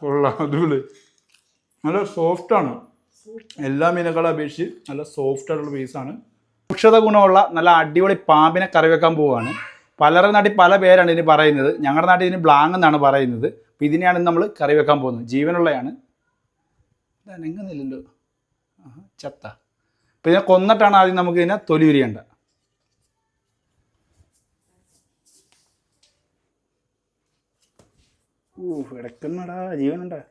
കൊള്ളാം അടിപൊളി. നല്ല സോഫ്റ്റ് ആണ്. എല്ലാ മീനുകളെ അപേക്ഷിച്ച് നല്ല സോഫ്റ്റ് ആയിട്ടുള്ള പീസാണ് ഔഷധ ഗുണമുള്ള നല്ല അടിപൊളി പാമ്പിനെ കറി വെക്കാൻ പോവുകയാണ്. പലരുടെ നാട്ടിൽ പല പേരാണ് ഇതിന് പറയുന്നത്. ഞങ്ങളുടെ നാട്ടിൽ ഇതിന് ബ്ലാങ് എന്നാണ് പറയുന്നത്. അപ്പം ഇതിനെയാണ് നമ്മൾ കറി വെക്കാൻ പോകുന്നത്. ജീവനുള്ളതാണ് അനങ്ങുന്നില്ലല്ലോ ആഹാ, ചത്ത. അപ്പം ഇതിനെ കൊന്നിട്ടാണ് ആദ്യം നമുക്ക് ഇതിനെ തൊലി ഉരിയേണ്ടത്. ഊ കിടക്കുന്നടാ ജീവനുണ്ടാ.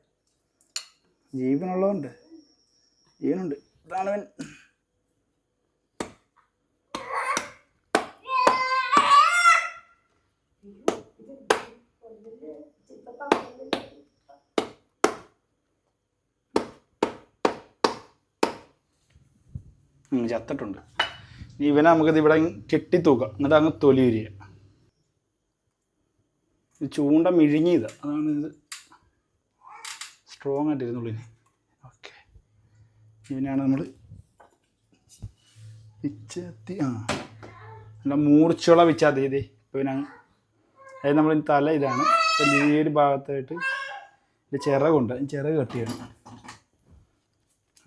ജീവനുള്ളതുണ്ട് ജീവനുണ്ട്. ഇതാണവൻ. ചത്തിട്ടുണ്ട്. ഇവനെ നമുക്കിത് ഇവിടെ കെട്ടിത്തൂക്കാം. എന്നിട്ട് അങ്ങ് തൊലി ഉരിയ ഇത് ചൂണ്ട മിഴുങ്ങിയത് അതാണ് ഇത്. സ്ട്രോങ് ഇനി. ഓക്കെ ഇവനാണ് നമ്മൾ വിച്ചത്തി ആ. നല്ല മൂർച്ചയുള്ള വിച്ചാത്തി ഇതേ. ഇതിനങ്ങ് അതായത് നമ്മൾ തല ഇതാണ്. ഈ ഒരു ഭാഗത്തായിട്ട് ഇതിന്റെ ചിറകുണ്ട് ചിറക് കെട്ടിയാണ്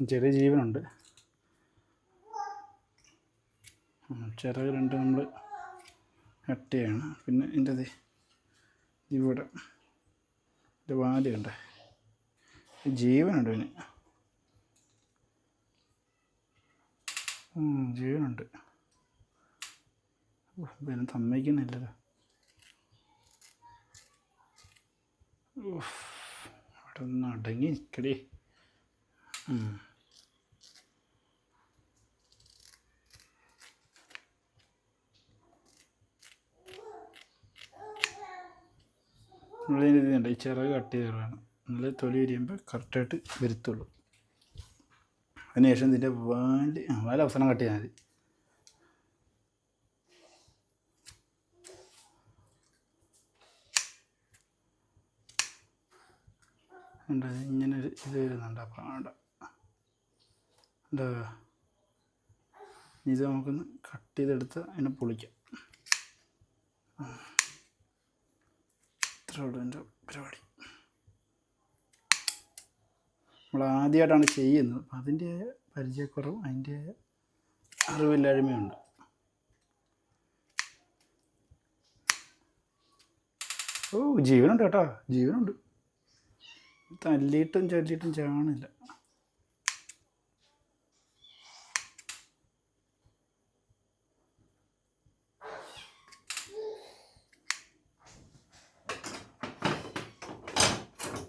ചെറിയ ജീവനുണ്ട്. ചിറക് രണ്ട് നമ്മൾ കെട്ടിയാണ് പിന്നെ ഇതിന്റെ ഇവിടെ. ഇത് വാലുണ്ട് ജീവനുണ്ട് ഇതിന് ജീവനുണ്ട്. പിന്നെ ഇവന് സമ്മതിക്കുന്നില്ലല്ലോ. അവിടെ ഒന്ന് അടങ്ങി നിൽക്കടി ഉം. ഇത് ഇതുണ്ട്. ഈ ചിറക് കട്ട് ചെയ്ത് വേണം നല്ല തൊലി വിരിയുമ്പോൾ കറക്റ്റായിട്ട് വരുത്തുള്ളൂ. അതിനുശേഷം ഇതിന്റെ വാൽ വാൽ അവസാനം കട്ട് ചെയ്താൽ മതി. ഉണ്ട് ഇങ്ങനെ ഒരു ഇത് വരുന്നുണ്ട്. അപ്പം അവിടെ ഇത് നമുക്കൊന്ന് കട്ട് ചെയ്തെടുത്ത് അതിനെ പൊളിക്കാം. ഇത്ര പരിപാടി. നമ്മൾ ആദ്യമായിട്ടാണ് ചെയ്യുന്നത്. അപ്പം അതിന്റെ പരിചയക്കുറവും അതിന്റെ അറിവില്ലായ്മയുണ്ട്. ഓ ജീവനുണ്ട് കേട്ടോ. ജീവനുണ്ട്. തല്ലിയിട്ടും ചൊല്ലിയിട്ടും ചാണില്ല.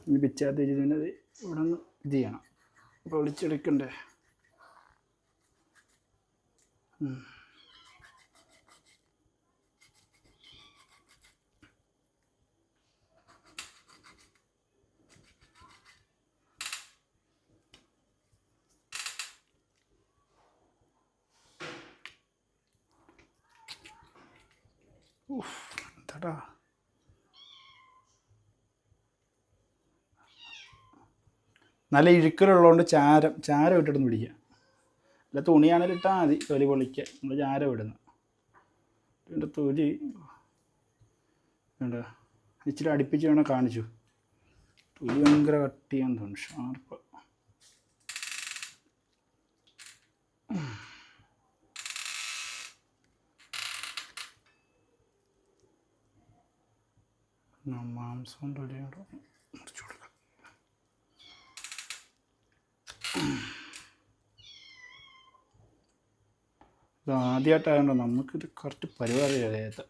ഈ പിച്ചാത്ത ഇതിനെ ഇവിടെ നിന്ന് ഇത് ചെയ്യണം. അപ്പോൾ ഉം. ഉഫ്, എന്താടാ? നല്ല ഇഴുക്കലുള്ളതുകൊണ്ട് ചാരം ചാരം ഇട്ടിട്ടൊന്ന് പിടിക്കുക. അല്ല തുണിയാണെങ്കിൽ ഇട്ടാൽ മതി. തൊലി പൊളിക്കുക നമ്മൾ ചാരം ഇടുന്നു ഇതിന്റെ തൊലി വേണ്ട ഇച്ചിരി അടുപ്പിച്ച് വേണം കാണിച്ചു. തൊലി ഭയങ്കര കട്ടിയാന്ന് തോന്നുന്നു. ഷാർപ്പ് മാംസം തൊലിയോട് മുറിച്ചു ഇത് ആദ്യമായിട്ടായതുകൊണ്ട് നമുക്കിത് കറക്റ്റ് പരിപാടി അറിയാത്ത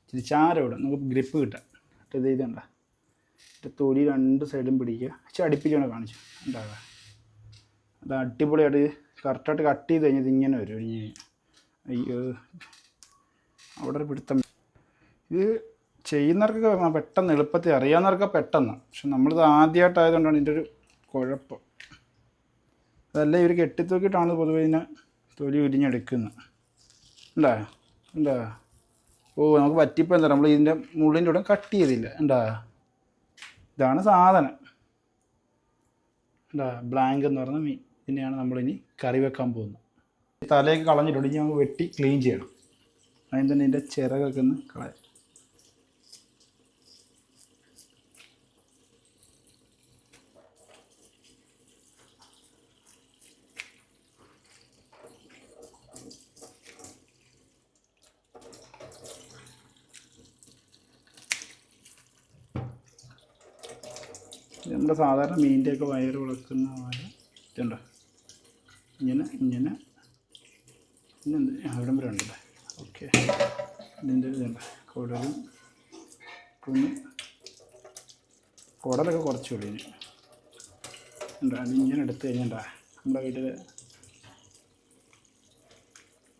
ഇച്ചിരി ചാരം ഇടാം നമുക്ക് ഗ്രിപ്പ് കിട്ടാം. എന്നിട്ട് ഇത് ഇതുണ്ട എന്നിട്ട് തൊലി രണ്ട് സൈഡും പിടിക്കുക. ഇച്ചിരി അടുപ്പിച്ചുകൊണ്ട് കാണിച്ചു. ഉണ്ടാവുക അത് അടിപൊളിയായിട്ട് കറക്റ്റായിട്ട് കട്ട് ചെയ്ത് കഴിഞ്ഞാൽ ഇതിങ്ങനെ വരും. ഇനി അയ്യോ. അവിടെ ഒരു പിടുത്തം. ഇത് ചെയ്യുന്നവർക്കൊക്കെ പെട്ടെന്ന് എളുപ്പത്തിൽ അറിയാവുന്നവർക്ക് പെട്ടെന്ന്. പക്ഷെ നമ്മളിത് ആദ്യമായിട്ടായതുകൊണ്ടാണ് ഇതിന്റെ ഒരു കുഴപ്പം. അതല്ല ഇവർ കെട്ടിത്തൂക്കിയിട്ടാണ് പൊതുവെ ഇതിനെ തൊലി ഉരിഞ്ഞെടുക്കുന്നത്. ഉണ്ടാ ഉണ്ടാ ഓ നമുക്ക് പറ്റിപ്പോൾ എന്താ? നമ്മൾ ഇതിന്റെ മുള്ളിന്റെ കൂടെ കട്ട് ചെയ്തില്ല? ഉണ്ടാ ഇതാണ് സാധനം. എന്താ? ബ്ലാങ്ക് എന്ന് പറഞ്ഞ മീൻ. ഇതിനെയാണ് നമ്മളിനി കറി വെക്കാൻ പോകുന്നത്. തലയൊക്കെ കളഞ്ഞിട്ടുണ്ട്. ഇനി നമുക്ക് വെട്ടി ക്ലീൻ ചെയ്യണം. അതിന് തന്നെ ഇതിന്റെ ചിറകൊക്കെ ഒന്ന് കളയാം. നമ്മുടെ സാധാരണ മീനിന്റെയൊക്കെ വയറ് വിളക്കുന്ന പോലെ ഇതുണ്ടോ? ഇങ്ങനെ ഇങ്ങനെ. ഇന്നെന്ത്? അവിടെ വരെ ഉണ്ടല്ലേ? ഓക്കെ. ഇതിന്റെ ഇതുണ്ട്. കുടലും പിന്നെ കുടലൊക്കെ കുറച്ച് വിളിന് ഉണ്ടോ? അത് ഇങ്ങനെ എടുത്തു കഴിഞ്ഞാൽ നമ്മുടെ വീട്ടിൽ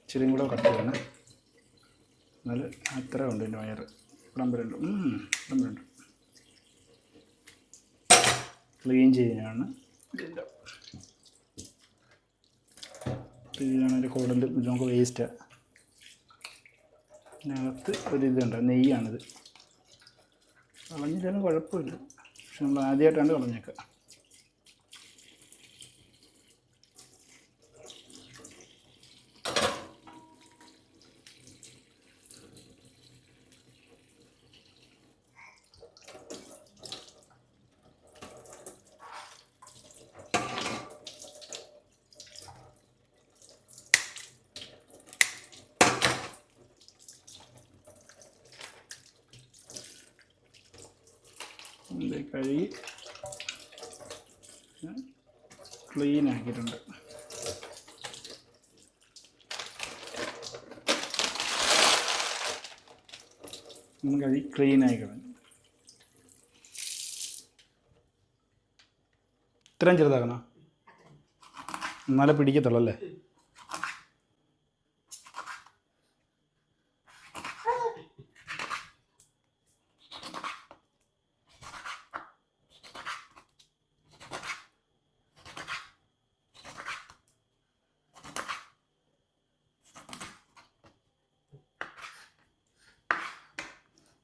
ഇച്ചിരിയും കൂടെ കട്ട് ചെയ്യണം. എന്നാൽ അത്ര ഉണ്ട് എന്റെ വയറ്. ഇവിടം വരെ ഉണ്ട് ഇവിടം വരെ ഉണ്ട് ക്ലീൻ ചെയ്യാനാണ് ഇതിന്റെ ഇതാണ് ഒരു കൂടുതൽ നമുക്ക് വേസ്റ്റാണ് ഇതിനകത്ത് ഒരു ഇതുണ്ട് നെയ്യാണിത്. കളഞ്ഞിട്ടാലും കുഴപ്പമില്ല. പക്ഷെ നമ്മൾ ആദ്യമായിട്ടാണ് കളഞ്ഞേക്കുക ഇത് കഴുകി ക്ലീൻ ആക്കിയിട്ടുണ്ട്. നമുക്ക് അത് ക്ലീൻ ആയി ഇത്രയും ചെറുതാക്കണോ? എന്നാലേ പിടിക്കത്തുള്ളൂ അല്ലേ?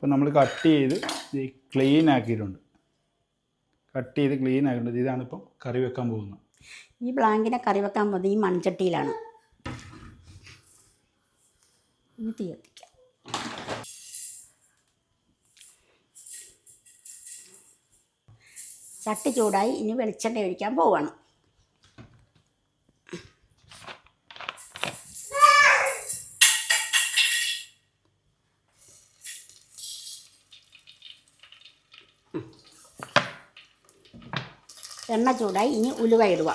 ഇപ്പം നമ്മൾ കട്ട് ചെയ്ത് ക്ലീൻ ആക്കിയിട്ടുണ്ട്. കട്ട് ചെയ്ത് ക്ലീൻ ആക്കിയിട്ടുണ്ട്. ഇതാണിപ്പം കറി വെക്കാൻ പോകുന്നത്. ഈ ബ്ലാങ്കിനെ കറി വെക്കാൻ പോകുന്നത് ഈ മൺചട്ടിയിലാണ്. ചട്ടി ചൂടായി ഇനി വെളിച്ചെണ്ണ ഒഴിക്കാൻ പോവാണ്. എണ്ണ ചൂടായി ഇനി ഉലുവ ഇടുക.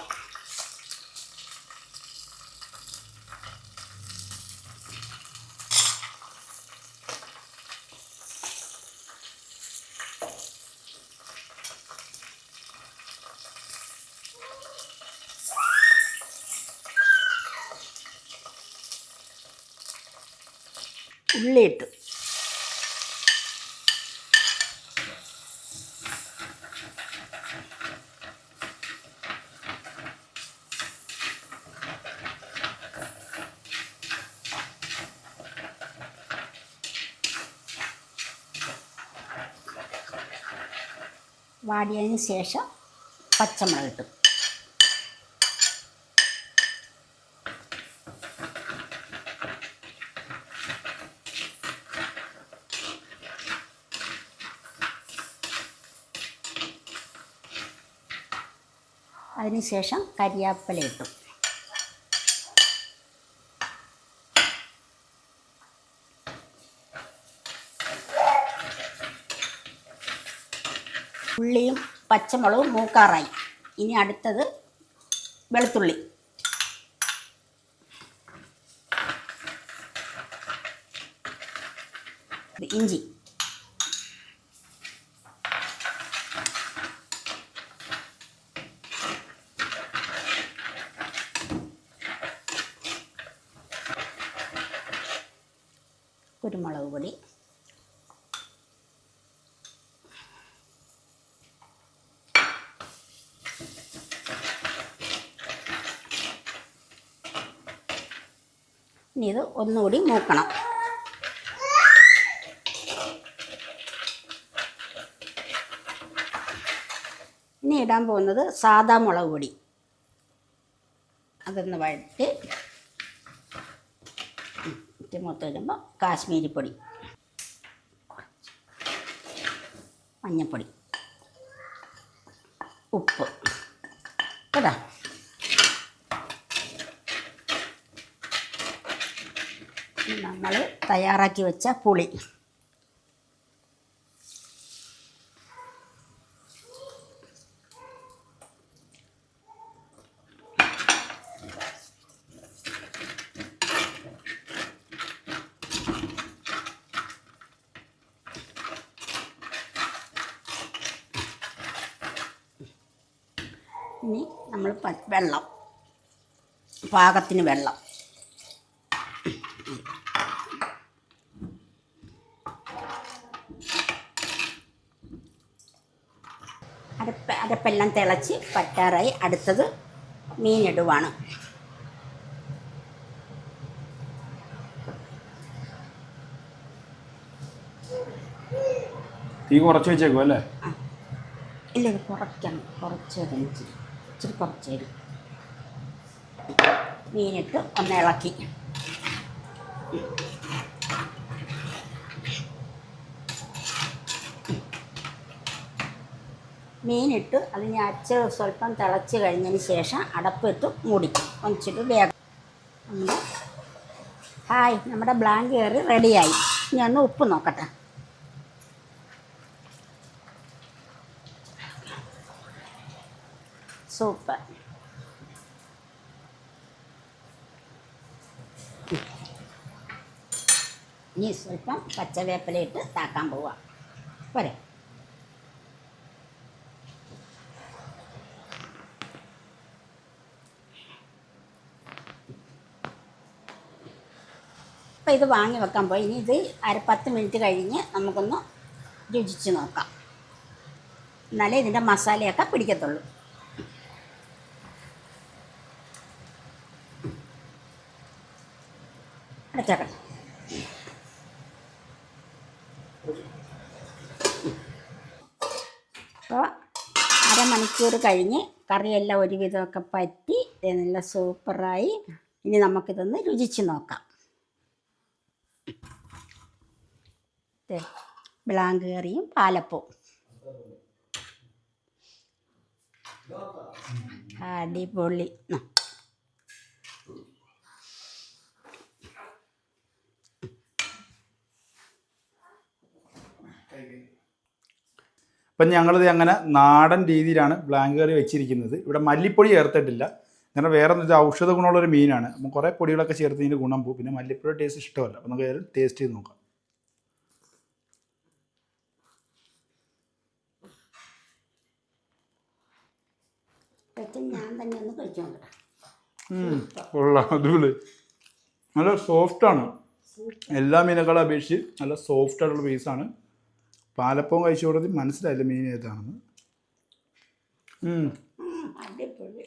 ഉള്ളിയിട്ട്. വാടിയതിന് ശേഷം പച്ചമുളക് ഇട്ടു അതിനുശേഷം കരിയാപ്പില ഇട്ടു. ഉള്ളിയും പച്ചമുളകും മൂക്കാറായി. ഇനി അടുത്തത് വെളുത്തുള്ളി. ഇഞ്ചി കുരുമുളക് പൊടി ഇനി ഇത് ഒന്നുകൂടി മൂക്കണം ഇനി ഇടാൻ പോകുന്നത് സാദാ മുളക് പൊടി. അതൊന്ന് വഴറ്റി മൊത്തം വരുമ്പോൾ കാശ്മീരി പൊടി. മഞ്ഞൾപ്പൊടി ഉപ്പ്. കേട്ടോ? നമ്മൾ തയ്യാറാക്കി വെച്ച പുളി. ഇനി നമ്മൾ വെള്ളം പാകത്തിന് വെള്ളം. അരപ്പ് അരപ്പെല്ലാം തിളച്ച് പറ്റാറായി അടുത്തത് മീനിടുവാണ്. തീ കുറച്ച് വെച്ചേക്കും അല്ലേ? ഇല്ല ഇത് കുറയ്ക്കണം. കുറച്ച് ഇച്ചിരി കുറച്ച് തരും മീനിട്ട് ഒന്ന് ഇളക്കി. മീനിട്ട് അതിന് അച്ച സ്വല്പം തിളച്ച് കഴിഞ്ഞതിന് ശേഷം അടപ്പിട്ട് മൂടിക്കും. ഒന്നിച്ചിട്ട് വേഗം. നമ്മുടെ ഹായ് നമ്മുടെ ബ്ലാങ്ക് കയറി റെഡിയായി. ഇനി ഒന്ന് ഉപ്പ് നോക്കട്ടെ. സൂപ്പർ. ഇനി സ്വല്പം പച്ചവേപ്പിലയിട്ട് താക്കാൻ പോവാം. പോരെ. അപ്പോൾ ഇത് വാങ്ങി വെക്കാൻ പോയി. ഇനി ഇത് അര പത്ത് മിനിറ്റ് കഴിഞ്ഞ് നമുക്കൊന്ന് രുചിച്ച് നോക്കാം. എന്നാലേ ഇതിന്റെ മസാലയൊക്കെ പിടിക്കത്തുള്ളൂ. അടച്ചേക്കണം അപ്പോൾ അരമണിക്കൂർ കഴിഞ്ഞ് കറിയെല്ലാം ഒരുവിധമൊക്കെ പറ്റി നല്ല സൂപ്പറായി. ഇനി നമുക്കിതൊന്ന് രുചിച്ച് നോക്കാം. ബ്ലാങ്ക് കറിയും പാലപ്പവും. അടിപൊളി. അപ്പം ഞങ്ങളിത് അങ്ങനെ നാടൻ രീതിയിലാണ് ബ്ലാങ്ക് കറി വെച്ചിരിക്കുന്നത്. ഇവിടെ മല്ലിപ്പൊടി ചേർത്തിട്ടില്ല. കാരണം വേറെ എന്താ ഔഷധ ഗുണമുള്ളൊരു മീനാണ്. അപ്പം കുറേ പൊടികളൊക്കെ ചേർത്ത് ഇതിന്റെ ഗുണം പോകും. പിന്നെ മല്ലിപ്പൊടി ടേസ്റ്റ് ഇഷ്ടമല്ല. അപ്പം നമുക്ക് ടേസ്റ്റ് ചെയ്ത് നോക്കാം. പക്ഷെ ഞാൻ തന്നെ ഒന്ന് കഴിച്ചു നോക്കട്ടെ. കൊള്ളാം അടിപൊളി. നല്ല സോഫ്റ്റാണ് എല്ലാ മീനുകളെ അപേക്ഷിച്ച് നല്ല സോഫ്റ്റ് ആയിട്ടുള്ള പീസാണ് പാലപ്പവും കഴിച്ചു കൊടുത്ത് മനസ്സിലായില്ല മീൻ ഏതാണെന്ന്. അടിപൊളി.